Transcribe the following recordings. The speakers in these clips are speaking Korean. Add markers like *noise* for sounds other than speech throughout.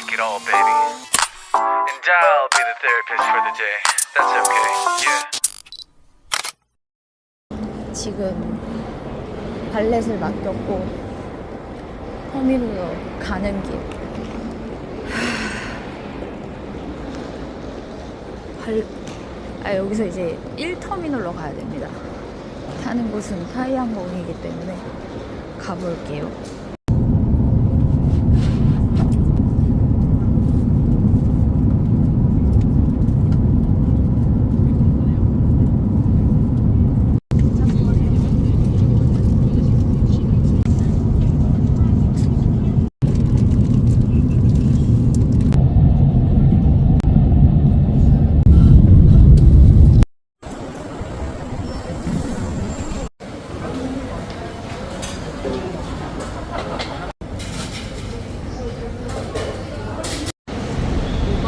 take it all, baby. And I'll be the therapist for the day. That's okay, yeah. 지금 발렛을 맡겼고 터미널로 가는 길. 하, 발, 아, 여기서 이제 1터미널로 가야 됩니다. 타는 곳은 타이항공이기 때문에 가볼게요.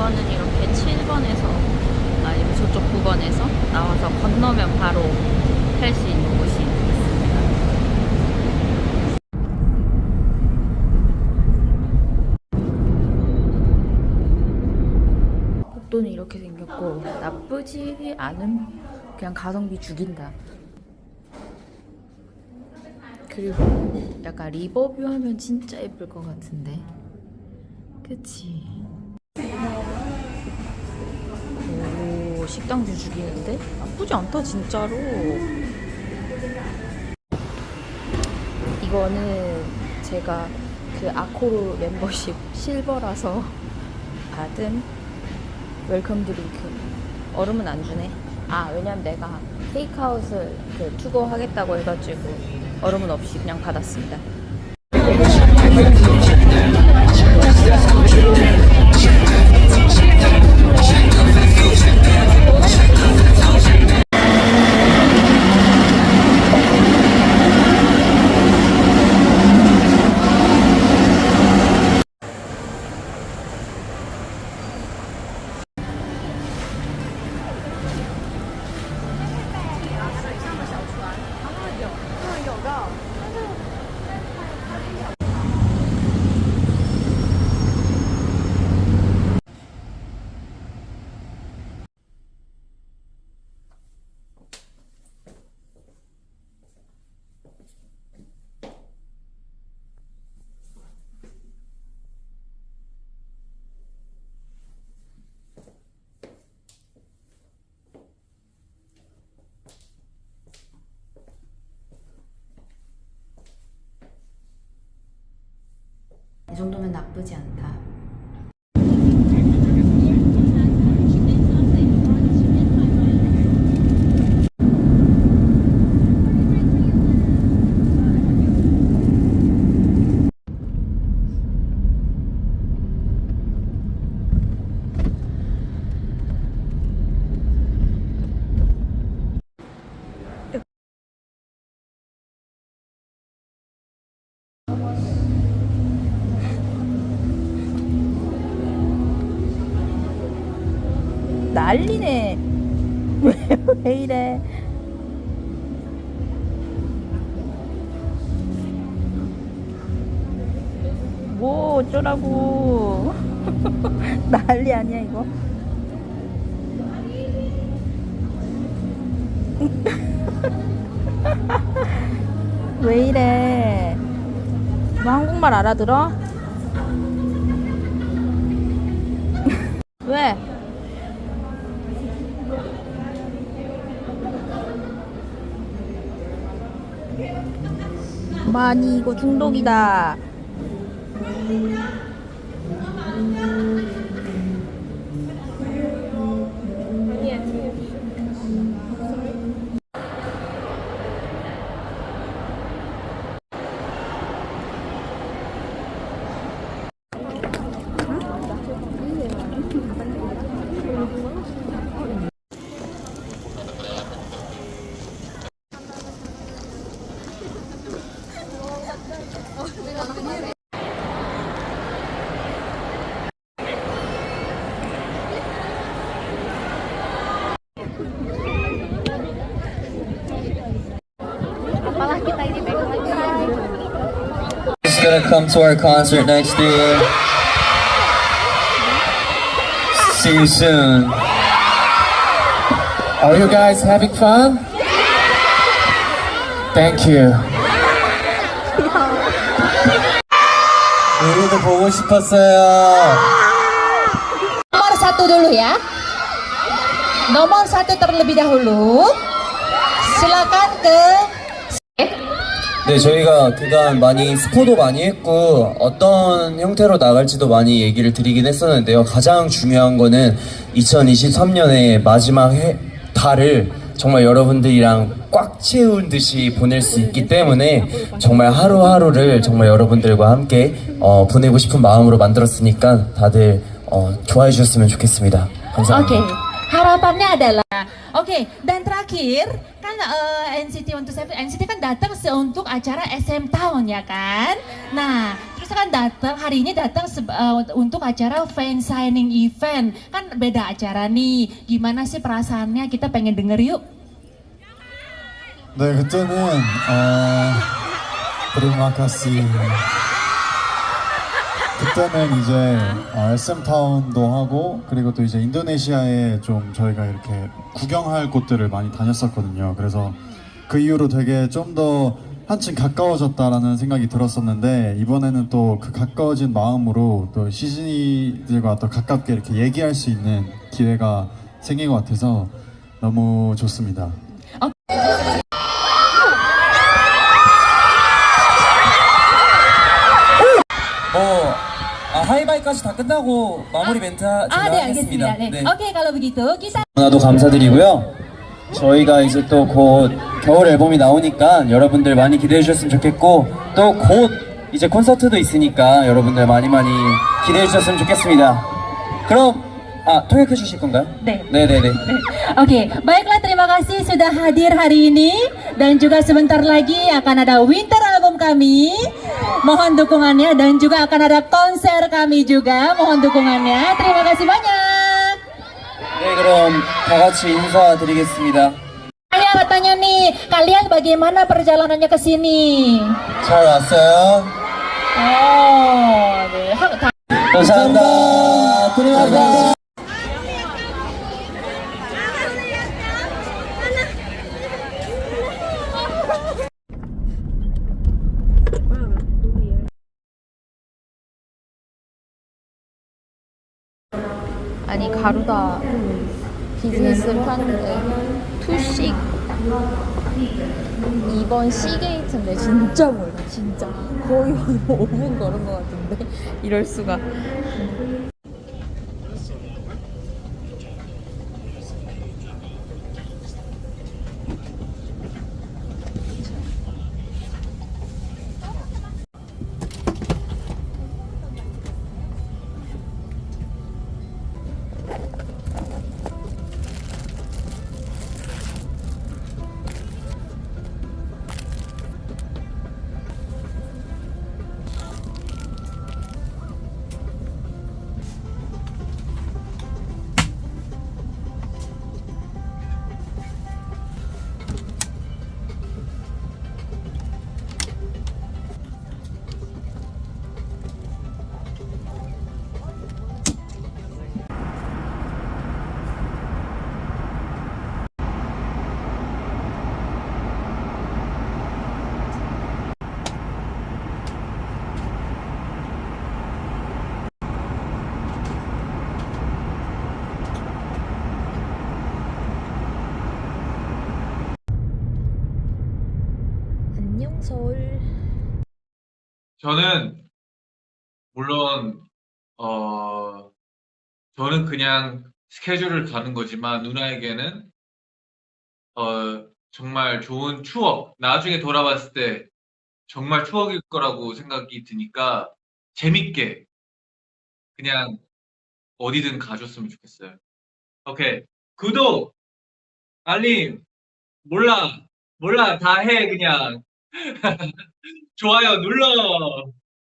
구번은 이렇게 7번에서 아니면 저쪽 9번에서 나와서 건너면 바로 탈 수 있는 곳이 있습니다. 복도는 이렇게 생겼고 나쁘지 않은 그냥 가성비 죽인다. 그리고 약간 리버뷰 하면 진짜 예쁠 것 같은데. 그치? 오, 식당도 죽이는데? 나쁘지 않다, 진짜로. 이거는 제가 그 아코르 멤버십 실버라서 *laughs* 받은 웰컴 드링크. 얼음은 안 주네. 아, 왜냐면 내가 테이크아웃을 그 투고 하겠다고 해가지고 얼음은 없이 그냥 받았습니다. 정도면 나쁘지 않다. 난리네. *laughs* 왜, 왜 이래? 뭐 어쩌라고. *laughs* 난리 아니야, 이거. *laughs* 왜 이래? 뭐 한국말 알아들어? 왜? 많이 이거 중독이다. gonna come to our concert next year. See you soon. Are you guys having fun? Thank you. 우리도 보고 싶었어요. Nomor satu dulu ya. Nomor satu terlebih dahulu. Silakan ke 네, 저희가 그간 많이 스포도 많이 했고 어떤 형태로 나갈지도 많이 얘기를 드리긴 했었는데요. 가장 중요한 거는 2023년의 마지막 해, 달을 정말 여러분들이랑 꽉 채운 듯이 보낼 수 있기 때문에 정말 하루하루를 정말 여러분들과 함께 어, 보내고 싶은 마음으로 만들었으니까 다들 어, 좋아해 주셨으면 좋겠습니다. 감사합니다. Oke, harapannya adalah Oke, dan terakhir kan eh, NCT 127 NCT kan datang se- untuk acara SM Town ya kan. Nah, terus kan datang hari ini datang se- eh, untuk acara fan signing event. Kan beda acara nih. Gimana sih perasaannya? Kita pengen denger yuk. 네, 그때는 어, 브리마카시 그때는 *laughs* 이제 어, SM 타운도 하고 그리고 또 이제 인도네시아에 좀 저희가 이렇게 구경할 곳들을 많이 다녔었거든요. 그래서 그 이후로 되게 좀 더 한층 가까워졌다라는 생각이 들었었는데 이번에는 또 그 가까워진 마음으로 또 시즈니들과 더 가깝게 이렇게 얘기할 수 있는 기회가 생긴 것 같아서 너무 좋습니다. 아, 하이바이까지 다 끝나고 마무리 멘트 제가 Ah, 네, 하겠습니다. 알겠습니다. 네. Oke, kalau begitu kita 너무나도 감사드리고요. 저희가 이제 또 곧 겨울 앨범이 나오니까 여러분들 많이 기대해 주셨으면 좋겠고 또 곧 이제 콘서트도 있으니까 여러분들 많이 많이 기대해 주셨으면 좋겠습니다. 그럼 아 통역해 주실 건가요? 네. 네네네. Oke, baiklah terima kasih sudah hadir hari ini dan juga sebentar lagi akan ada winter album kami. Mohon dukungannya dan juga akan ada konser kami juga. Mohon dukungannya. Terima kasih banyak. 네 그럼 다 같이 인사드리겠습니다. Saya bertanya nih, kalian bagaimana perjalanannya ke sini? 잘 왔어요? Oh, 네. 한- 다- 감사합니다. 아니 가루다 비즈니스를 타는데 투식. 이번 시게이트인데 진짜 멀다 진짜. 거의 한 5분 걸은 것 같은데? 이럴 수가 서울 저는 물론 어 저는 그냥 스케줄을 가는 거지만 누나에게는 어 정말 좋은 추억, 나중에 돌아봤을 때 정말 추억일 거라고 생각이 드니까 재밌게 그냥 어디든 가줬으면 좋겠어요. 오케이. 구독, 알림, 몰라, 몰라, 다 해, 그냥. *laughs* 좋아요 눌러.